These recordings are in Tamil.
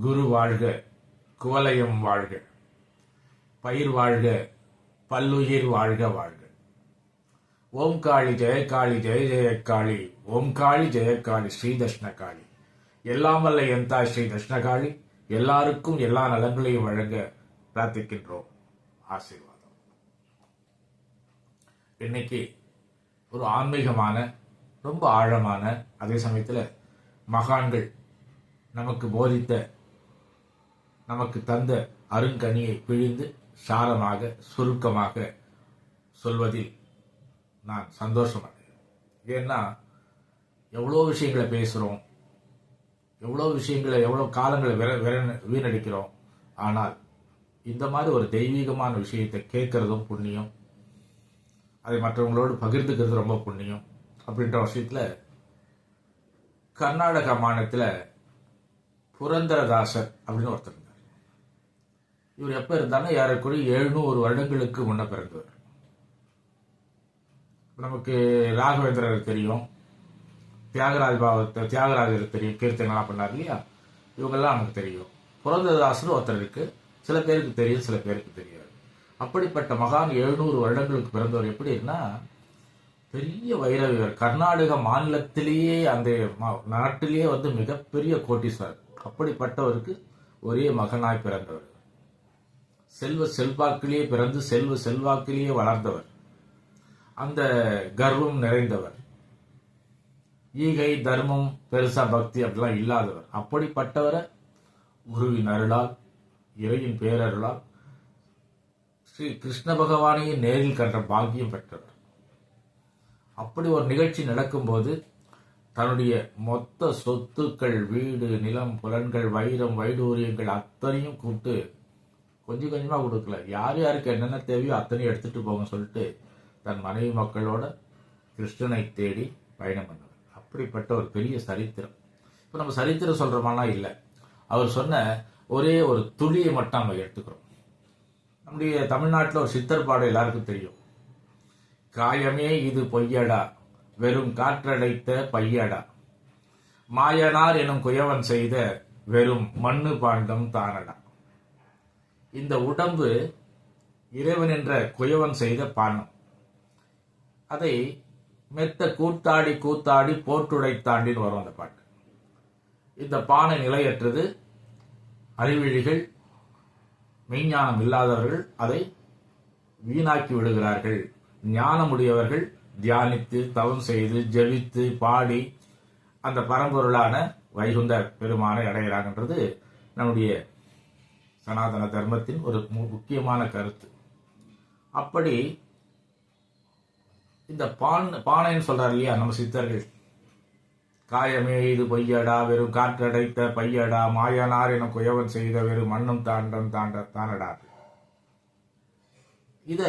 குரு வாழ்க குவலயம் வாழ்க. பயிர் வாழ்க பல்லுயிர் வாழ்க வாழ்க. ஓம் காளி ஜெயகாளி ஜெய ஜெயக்காளி ஓம் காளி ஜெயக்காளி ஸ்ரீ தஷ்ணகாளி எல்லாம் வல்ல எந்தா ஸ்ரீ தஷ்ணகாளி எல்லாருக்கும் எல்லா நலங்களையும் வழங்க பிரார்த்திக்கின்றோம். ஆசீர்வாதம். இன்னைக்கு ஒரு ஆன்மீகமான ரொம்ப ஆழமான அதே சமயத்தில் மகான்கள் நமக்கு போதித்த நமக்கு தந்த அருங்கனியை பிழிந்து சாரமாக சுருக்கமாக சொல்வதில் நான் சந்தோஷம் அடைகிறேன் ஏன்னா எவ்வளோ விஷயங்களை பேசுகிறோம் எவ்வளோ விஷயங்களை எவ்வளோ காலங்களை விர விர- வீணடிக்கிறோம் ஆனால் இந்த மாதிரி ஒரு தெய்வீகமான விஷயத்தை கேட்குறதும் புண்ணியம் அதை மற்றவங்களோடு பகிர்ந்துக்கிறது ரொம்ப புண்ணியம் அப்படின்ற விஷயத்தில் கர்நாடக மாநிலத்தில் புரந்தரதாசர் அப்படின்னு ஒருத்தர் இவர் எப்போ இருந்தாலும் ஏறக்குறைய எழுநூறு வருடங்களுக்கு முன்ன பிறந்தவர் நமக்கு ராகவேந்திரர் தெரியும் தியாகராஜ் பாவத்தை தியாகராஜர் தெரியும் கீர்த்தனெல்லாம் பண்ணார் இல்லையா? இவங்கெல்லாம் நமக்கு தெரியும். புரந்தரதாசர் ஒருத்தர் இருக்கு. சில பேருக்கு தெரியும் சில பேருக்கு தெரியாது. அப்படிப்பட்ட மகான் எழுநூறு வருடங்களுக்கு பிறந்தவர் எப்படின்னா பெரிய வைரவியர். கர்நாடக மாநிலத்திலேயே அந்த நாட்டிலேயே வந்து மிகப்பெரிய கோட்டீஸ்வரர். அப்படிப்பட்டவருக்கு ஒரே மகனாய் பிறந்தவர். செல்வ செல்வாக்கிலேயே பிறந்து செல்வ செல்வாக்கிலேயே வளர்ந்தவர். அந்த கர்வம் நிறைந்தவர். ஈகை தர்மம் பெருசா பக்தி அப்படிலாம் இல்லாதவர். அப்படிப்பட்டவரை குருவின் அருளால் இறையின் பேரருளால் ஸ்ரீ கிருஷ்ண பகவானையே நேரில் கண்ட பாக்கியம் பெற்றவர். அப்படி ஒரு நிகழ்ச்சி நடக்கும்போது தன்னுடைய மொத்த சொத்துக்கள் வீடு நிலம் புலன்கள் வைரம் வைடூரியங்கள் அத்தனையும் கூப்பிட்டு கொஞ்சம் கொஞ்சமாக கொடுக்கல. யார் யாருக்கு என்னென்ன தேவையோ அத்தனையும் எடுத்துகிட்டு போங்க சொல்லிட்டு தன் மனைவி மக்களோட கிருஷ்ணனை தேடி பயணம் பண்ணவர் அப்படிப்பட்ட ஒரு பெரிய சரித்திரம். இப்போ நம்ம சரித்திரம் சொல்றோமானா இல்லை. அவர் சொன்ன ஒரே ஒரு துளியை மட்டும் நம்ம எடுத்துக்கிறோம். நம்முடைய தமிழ்நாட்டில் ஒரு சித்தர் பாடம் எல்லாருக்கும் தெரியும். காயமே இது பொய்யடா வெறும் காற்றடைத்த பையடா. மாயனார் எனும் குயவன் செய்த வெறும் மண்ணு பாண்டம் தானடா. இந்த உடம்பு இறைவன் என்ற குயவன் செய்த பானம். அதை மெத்த கூத்தாடி கூத்தாடி போட்டுடைத்தாண்டின்னு வரும் அந்த பாட்டு. இந்த பானை நிலையற்றது. அறிவிழிகள் மெய்ஞானம் இல்லாதவர்கள் அதை வீணாக்கி விடுகிறார்கள். ஞானமுடையவர்கள் தியானித்து தவம் செய்து ஜெபித்து பாடி அந்த பரம்பொருளான வைகுந்த பெருமானை அடைகிறாங்கன்றது நம்முடைய சனாதன தர்மத்தின் ஒரு மு- முக்கியமான கருத்து. அப்படி இந்த பான் பானைன்னு சொல்றாரு இல்லையா நம்ம சித்தர்கள். காயமே இது பொய்யடா வெறும் காற்றடைத்த பையடா மாயனார் என குயவன் செய்த வெறும் மண்ணும் தாண்டம் தாண்ட தானடா இத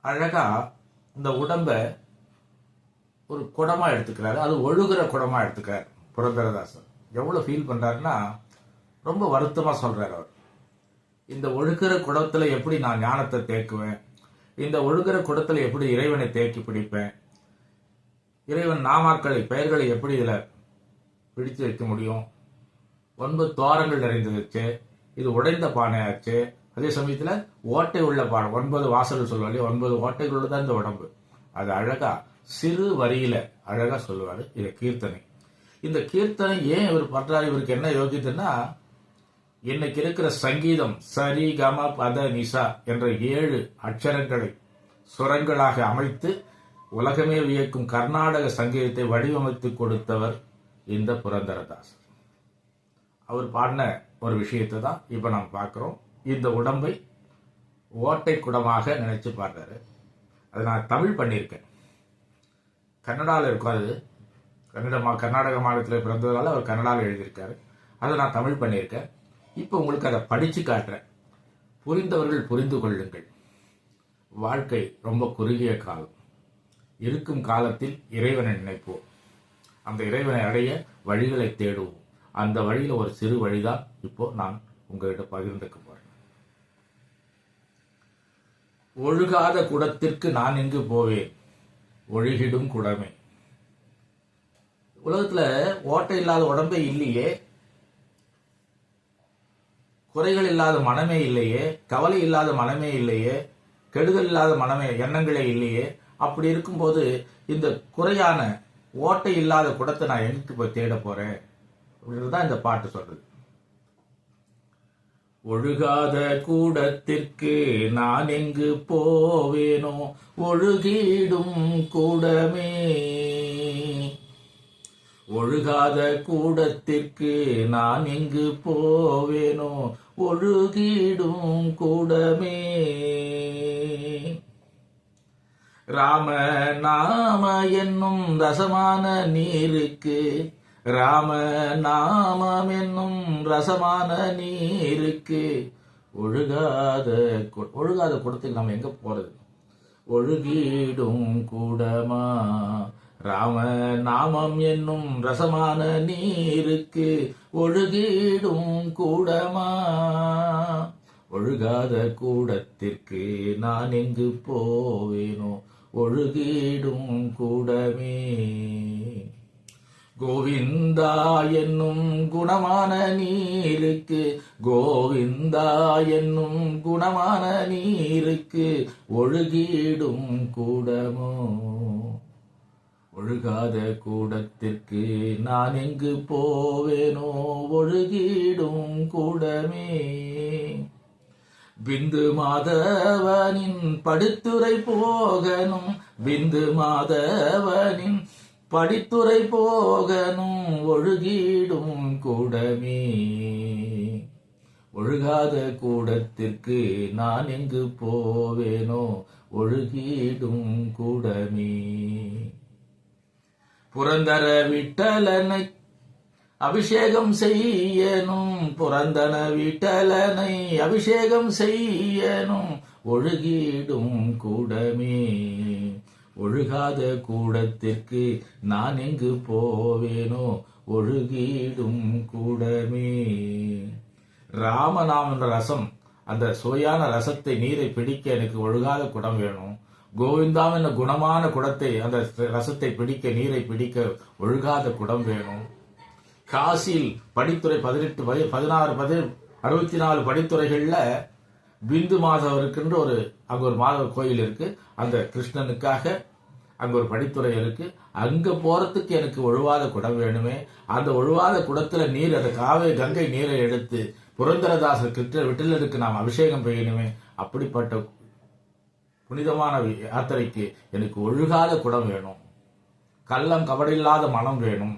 அழகா இந்த உடம்ப ஒரு குடமா எடுத்துக்கிறாரு. அது ஒழுகுற குடமா எடுத்துக்கிறார் புரந்தரதாசன். எவ்வளவு ஃபீல் பண்றாருன்னா ரொம்ப வருத்தமா சொல்றாரு அவர். இந்த ஒழுகிற குடத்துல எப்படி நான் ஞானத்தை தேக்குவேன்? இந்த ஒழுகிற குடத்துல எப்படி இறைவனை தேக்கி பிடிப்பேன்? இறைவன் நாமாக்களை பெயர்களை எப்படி இதில் பிடித்து வைக்க முடியும்? ஒன்பது துவாரங்கள் நிறைந்ததுச்சு இது உடைந்த பானையாச்சு அதே சமயத்தில் ஓட்டை உள்ள பானை ஒன்பது வாசல்கள் சொல்லுவாங்க ஒன்பது ஓட்டைகள் உள்ளதான் இந்த உடம்பு. அது அழகா சிறு வரியில அழகா சொல்லுவாரு இது கீர்த்தனை. இந்த கீர்த்தனை ஏன் இவர் பண்றாரு இவருக்கு என்ன யோகியதுன்னா இன்னைக்கு இருக்கிற சங்கீதம் சரி கம பத நிசா என்ற ஏழு அட்சரங்களை சுரங்களாக அமைத்து உலகமே வியக்கும் கர்நாடக சங்கீதத்தை வடிவமைத்து கொடுத்தவர் இந்த புரந்தரதாசர் அவர் பாடின ஒரு விஷயத்தை தான் இப்போ நாம் பார்க்குறோம். இந்த உடம்பை ஓட்டை குடமாக நினைச்சு பாடுறாரு. அதை நான் தமிழ் பண்ணியிருக்கேன். கன்னடாவில் இருக்கும் அது கன்னட மா கர்நாடக மாநிலத்தில் பிறந்ததால் அவர் கன்னடாவில் எழுதியிருக்காரு. அதை நான் தமிழ் பண்ணியிருக்கேன். இப்போ உங்களுக்கு அதை படித்து காட்டுறேன். புரிந்தவர்கள் புரிந்து கொள்ளுங்கள். வாழ்க்கை ரொம்ப குறுகிய காலம். இருக்கும் காலத்தில் இறைவனை நினைப்போம். அந்த இறைவனை அடைய வழிகளை தேடுவோம். அந்த வழியில் ஒரு சிறு வழிதான் இப்போ நான் உங்கள்கிட்ட பகிர்ந்துக்க போறேன். ஒழுகாத குடத்திற்கு நான் எங்கு போவேன்? ஒழுகிடும் குடமே. உலகத்துல ஓட்டை இல்லாத உடம்பே இல்லையே. குறைகள் இல்லாத மனமே இல்லையே கவலை இல்லாத மனமே இல்லையே கெடுதல் இல்லாத மனமே எண்ணங்களே இல்லையே. அப்படி இருக்கும்போது இந்த குறையான ஓட்டை இல்லாத குடத்தை நான் எங்கிட்டு போய் தேட போறேன்? அப்படின்னு தான் இந்த பாட்டு சொல்றது. ஒழுகாத கூடத்திற்கு நான் எங்கு போவேனோ? ஒழுகிடும் கூடமே. ஒழுகாத கூடத்திற்கு நான் எங்கு போவேனோ? ஒழுகிடும் கூடமே. ராம நாம என்னும் ரசமான நீருக்கு ராம நாமம் என்னும் ரசமான நீருக்கு ஒழுகாத ஒழுகாத குடத்துக்கு நம்ம எங்க போறது? ஒழுகிடும் கூடமா? ராம நாமம் என்னும் ரசமான நீருக்கு ஒழுகிடும் கூடமா? ஒழுகாத கூடத்திற்கு நான் எங்கு போவேனோ? ஒழுகிடும் கூடமே. கோவிந்தா என்னும் குணமான நீருக்கு கோவிந்தா என்னும் குணமான நீருக்கு ஒழுகிடும் கூடமோ? ஒழுகாத கூடத்திற்கு நான் எங்கு போவேனோ ஒழுகிடும் கூடமே. பிந்து மாதவனின் படித்துறை போகனும் பிந்து மாதவனின் படித்துறை போகனும் ஒழுகிடும் கூடமே. ஒழுகாத கூடத்திற்கு நான் எங்கு போவேனோ ஒழுகிடும் கூடமே. புரந்தர விட்டலனை அபிஷேகம் செய்யனும் புரந்தன விட்டலனை அபிஷேகம் செய்யனும் ஒழுகிடும் கூடமே. ஒழுகாத கூடத்திற்கு நான் எங்கு போவேனோ ஒழுகிடும் கூடமே. ராமநாமன் ரசம் அந்த சுவையான ரசத்தை நீரை பிடிக்க எனக்கு ஒழுகாத குடம் வேணும். கோவிந்தாம் என்ற குணமான குடத்தை அந்த ரசத்தை பிடிக்க நீரை பிடிக்க ஒழுகாத குடம் வேணும். காசியில் படித்துறை பதினெட்டு பதி பதினாறு பதி அறுபத்தி நாலு படித்துறைகள்ல பிந்து மாதவருக்குன்ற ஒரு அங்க ஒரு மாதவர் கோயில் இருக்கு. அந்த கிருஷ்ணனுக்காக அங்க ஒரு படித்துறை இருக்கு. அங்க போறதுக்கு எனக்கு ஒழுவாத குடம் வேணுமே. அந்த ஒழுவாத குடத்துல நீர் அந்த காவே கங்கை நீரை எடுத்து புரந்தரதாசர் கிட்ட விட்டலருக்கு நாம் அபிஷேகம் பெய்யணுமே அப்படிப்பட்ட புனிதமான யாத்திரைக்கு எனக்கு ஒழுகாத குடம் வேணும். கள்ளம் கவடில்லாத மனம் வேணும்.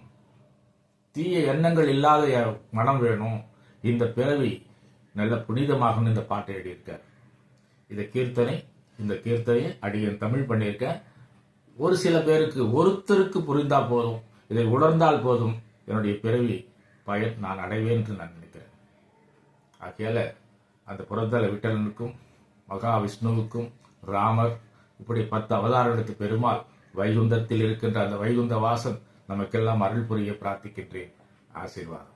தீய எண்ணங்கள் இல்லாத மனம் வேணும். இந்த பிறவி நல்ல புனிதமாகணும் இந்த பாட்டை எழுதியிருக்கார். இந்த கீர்த்தனை இந்த கீர்த்தனையை அடியன் தமிழ் பண்ணியிருக்கேன் ஒரு சில பேருக்கு ஒருத்தருக்கு புரிந்தா போதும். இதை உணர்ந்தால் போதும். என்னுடைய பிறவி பயன் நான் அடைவேன் என்று நான் நினைக்கிறேன். ஆகையால் அந்த புறத்தல விட்டலனுக்கும் மகாவிஷ்ணுவுக்கும் ராமர் இப்படி பத்து அவதாரம் எடுத்து பெருமாள் வைகுந்தத்தில் இருக்கின்ற அந்த வைகுந்த வாசன் நமக்கெல்லாம் அருள் புரிய பிரார்த்திக்கின்றேன். ஆசீர்வாதம்.